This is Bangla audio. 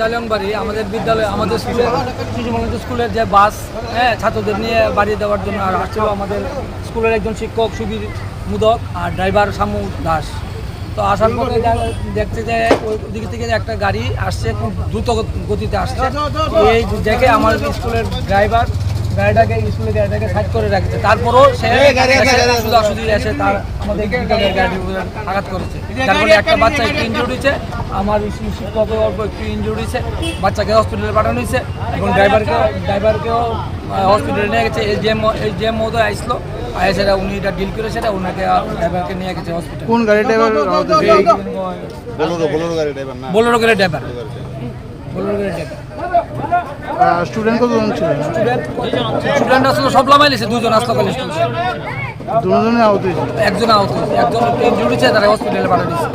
জালিয়নবাড়ি, আমাদের বিদ্যালয়ে, আমাদের স্কুলে, শিশুমন্দির স্কুলের যে বাস হ্যাঁ ছাত্রদের নিয়ে বাড়ি দেওয়ার জন্য আর আসছিল আমাদের স্কুলের একজন শিক্ষক সুবীর মুদক আর ড্রাইভার শামু দাস। তো আসার পরে দেখতে যে ওই দিক থেকে একটা গাড়ি আসছে, খুব দ্রুত গতিতে আসছে। এই দেখে আমার স্কুলের ড্রাইভার গাড়িটাকে স্কুলের গাড়িটাকে সাইড করে রাখছে। তারপরও সে সুদাসুদি এসে তার আমাদের বিদ্যালয়ের গাড়ি আঘাত করেছে। ফলে একটা বাচ্চা একটু ইনজুর্ড হয়েছে আমার শিক্ষকের অল্প একটু ইনজুর্ড হয়েছে। বাচ্চাকে হসপিটালে পাঠানো হয়েছে। এবং ড্রাইভারকে ড্রাইভারকেও হসপিটালে নিয়ে গেছে। এই জিএম মহোদয় আসলো। আর সেটা উনি এটা ডিল করে সেটা ওনাকে ড্রাইভারকে নিয়ে গেছে হসপিটালে কোন গাড়ি ড্রাইভার বোলোরো বোলোরো গাড়ি ড্রাইভার না। বোলেরো করে ড্রাইভার বোলেরো করে ড্রাইভার স্টুডেন্ট কতজন ছিলেন স্টুডেন্ট আসলে সব লামাইলেছে দুজন আসলো কলেজ দুজনে আহত হয়েছে? একজন আহত হয়েছে একজন ইনজুরি হয়েছে তারা হসপিটালে পাঠিয়ে দিয়েছে।